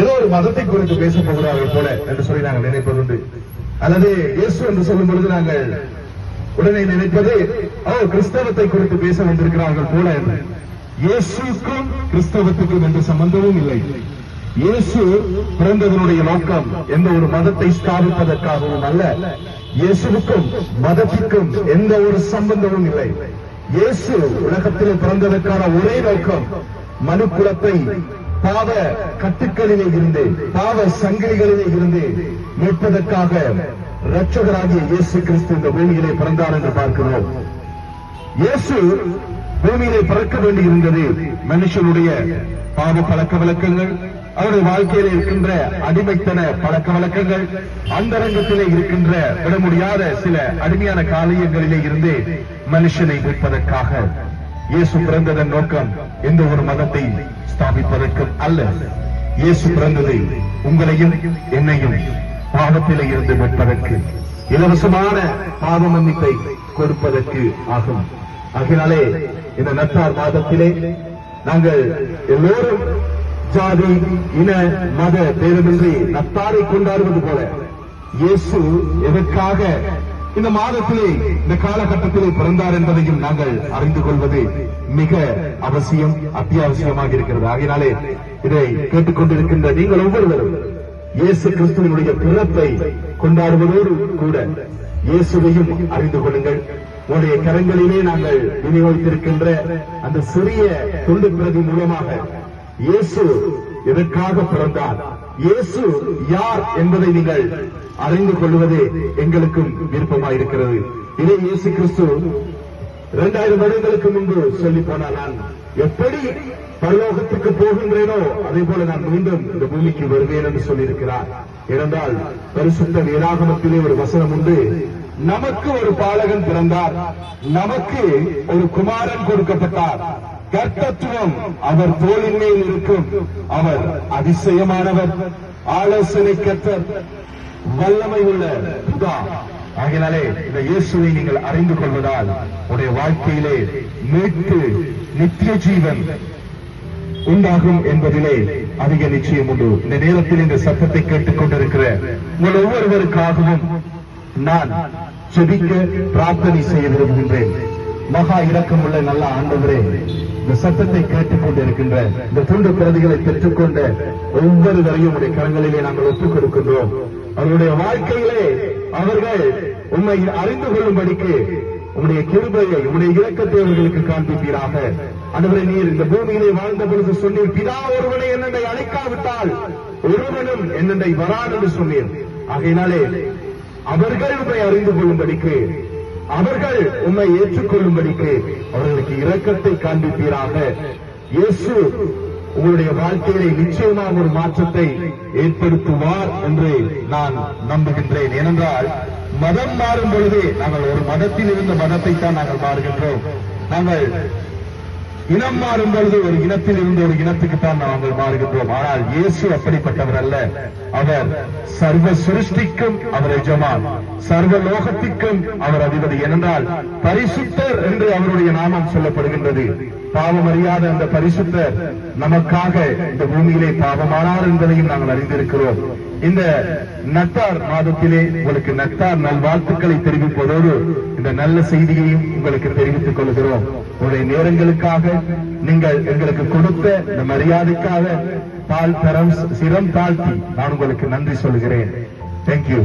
ஏதோ ஒரு மதத்தை குறித்து பேச போகிறார்கள் போல என்று சொல்லி நாங்கள் நினைப்பதுண்டு. அல்லது இயேசு என்று சொல்லும் பொழுது நாங்கள் உடனே நினைப்பது ஓ கிறிஸ்தவத்தை குறித்து பேச வந்திருக்கிறார்கள் போல என்று. இயேசுக்கும் கிறிஸ்தவத்துக்கும் எந்த சம்பந்தமும் இல்லை. இயேசு பிறந்ததனுடைய நோக்கம் எந்த ஒரு மதத்தை ஸ்தாபிப்பதற்காகவும் அல்ல. இயேசுக்கும் மதத்திற்கும் எந்த ஒரு சம்பந்தமும் இல்லை. இயேசு உலகத்தில் பிறந்ததற்கான ஒரே நோக்கம் மனு குலத்தை பாவ கட்டுக்களிலே இருந்து பாவ சங்கிலிகளிலே இருந்து மீட்பதற்காக ரட்சகராகிய இயேசு கிறிஸ்து இந்த பூமியிலே பிறந்தார் என்று பார்க்கிறோம். இயேசு பூமியிலே பிறக்க வேண்டியிருந்தது மனுஷனுடைய பாவ பழக்க வழக்கங்கள் அவருடைய வாழ்க்கையில இருக்கின்ற அடிமைத்தன பழக்க வழக்கங்கள் அந்தரங்கத்திலே இருக்கின்ற விட முடியாத சில அடிமையான காரியங்களிலே இருந்து மனுஷனை மீட்பதற்காக இயேசு பிறந்ததன் நோக்கம் எந்த ஒரு மதத்தை ஸ்தாபிப்பதற்கும் அல்ல. இயேசு பிறந்தது உங்களையும் என்னையும் பாவத்திலே இருந்து மீட்பதற்கு இலவசமான பாவ மன்னிப்பை கொடுப்பதற்கு ஆகும். ஆகினாலே இந்த நத்தார் மாதத்திலே நாங்கள் எல்லோரும் ஜாதி இன மத பேரமின்றி நத்தாரை கொண்டாடுவது போல இயேசு எதற்காக இந்த மாதத்திலே இந்த காலகட்டத்திலே பிறந்தார் என்பதையும் நாங்கள் அறிந்து கொள்வது மிக அவசியம் அத்தியாவசியமாக இருக்கிறது. ஆகினாலே இதை கேட்டுக்கொண்டிருக்கின்ற நீங்கள் ஒவ்வொருவரும் இயேசு கிறிஸ்துவனுடைய பிறப்பை கொண்டாடுவதோடு கூட இயேசுவையும் அறிந்து கொள்ளுங்கள். உங்களுடைய கரங்களிலே நாங்கள் விநியோகித்திருக்கின்ற அந்த சிறிய துண்டு பிரதி மூலமாக இயேசு எதற்காக பிறந்தார்? இயேசு யார் என்பதை நீங்கள் அறிந்து கொள்வதே எங்களுக்கும் விருப்பமாயிருக்கிறது. இதே இயேசு கிறிஸ்து இரண்டாயிரம் வருடங்களுக்கு முன்பு சொல்லி போனார். நான் எப்படி பரலோகத்துக்கு போகின்றேனோ அதே போல நான் மீண்டும் இந்த பூமிக்கு வருவேன் என்று சொல்லியிருக்கிறார். ஏனென்றால் பரிசுத்த வேதாகமத்திலே ஒரு வசனம் உண்டு. நமக்கு ஒரு பாலகன் பிறந்தார். நமக்கு ஒரு குமாரன் கொடுக்கப்பட்டார். கர்த்தத்துவம் அவர் தோளின் மேல் இருக்கும். அவர் அதிசயமானவர். ஆலோசனை கர்த்தர் வல்லமை உள்ள புதா. ஆகினாலே இந்த இயேசுவை நீங்கள் அறிந்து கொள்வதால் உடைய வாழ்க்கையிலே மீட்பு நித்திய ஜீவன் உண்டாகும் என்பதிலே அதிக நிச்சயம் உண்டு. இந்த நேரத்தில் இந்த சத்தத்தை கேட்டுக் கொண்டிருக்கிற உங்கள் ஒவ்வொருவருக்காகவும் நான் செபிக்க பிரார்த்தனை செய்ய விரும்புகின்றேன். மகா இரக்கமுள்ள நல்ல ஆண்டவரே இந்த சத்தத்தை கேட்டுக் கொண்டிருக்கின்ற இந்த துண்டு பிரதிகளை பெற்றுக்கொண்ட ஒவ்வொருவரையும் உடைய கரங்களிலே நாங்கள் ஒப்புக் கொடுக்கின்றோம் அவருடைய வாழ்க்கையிலே அவர்கள் உண்மை அறிந்து கொள்ளும்படிக்கு உம்முடைய கிருபையை உம்முடைய இலக்கத்தை அவர்களுக்கு காண்பிப்பீராக. அதுவரை நீர் இந்த பூமியிலே வாழ்ந்த பொழுது சொன்னீர் பிதா ஒருவனை என்னை அழைக்காவிட்டால் ஒருவனும் என்னை வரான் என்று சொன்னீர். ஆகையினாலே அவர்கள் உண்மை அறிந்து கொள்ளும்படிக்கு அவர்கள் உண்மை ஏற்றுக்கொள்ளும்படிக்கு அவர்களுக்கு இரக்கத்தை காண்பிப்பீராக. இயேசு உங்களுடைய வாழ்க்கையிலே நிச்சயமாக ஒரு மாற்றத்தை ஏற்படுத்துவார் என்று நான் நம்புகின்றேன். ஏனென்றால் மதம் மாறும் பொழுது நாங்கள் ஒரு மதத்தில் இருந்த மதத்தை தான் நாங்கள் மாறுகின்றோம். நாங்கள் இனம் மாறும் பொழுது ஒரு இனத்தில் இருந்து ஒரு இனத்துக்கு தான் நாங்கள் மாறுகின்றோம். ஆனால் இயேசு அப்படிப்பட்டவர் அல்ல. அவர் சர்வ சிருஷ்டிக்கும் அவர் எஜமான். சர்வ லோகத்திற்கும் அவர் அதிபதி. ஏனென்றால் பரிசுத்தர் என்று அவருடைய நாமம் சொல்லப்படுகின்றது. பாவம் அறியாத அந்த பரிசுத்த நமக்காக இந்த பூமியிலே பாவமானார் என்பதையும் நாங்கள் அறிந்திருக்கிறோம். இந்த நத்தார் மாதத்திலே உங்களுக்கு நத்தார் நல்வாழ்த்துக்களை தெரிவிப்பதோடு இந்த நல்ல செய்தியையும் உங்களுக்கு தெரிவித்துக் கொள்கிறோம். உங்களுடைய நேரங்களுக்காக நீங்கள் எங்களுக்கு கொடுத்த இந்த மரியாதைக்காக தாழ் தரம் சிரம் தாழ்த்தி நான் உங்களுக்கு நன்றி சொல்கிறேன். தேங்க்யூ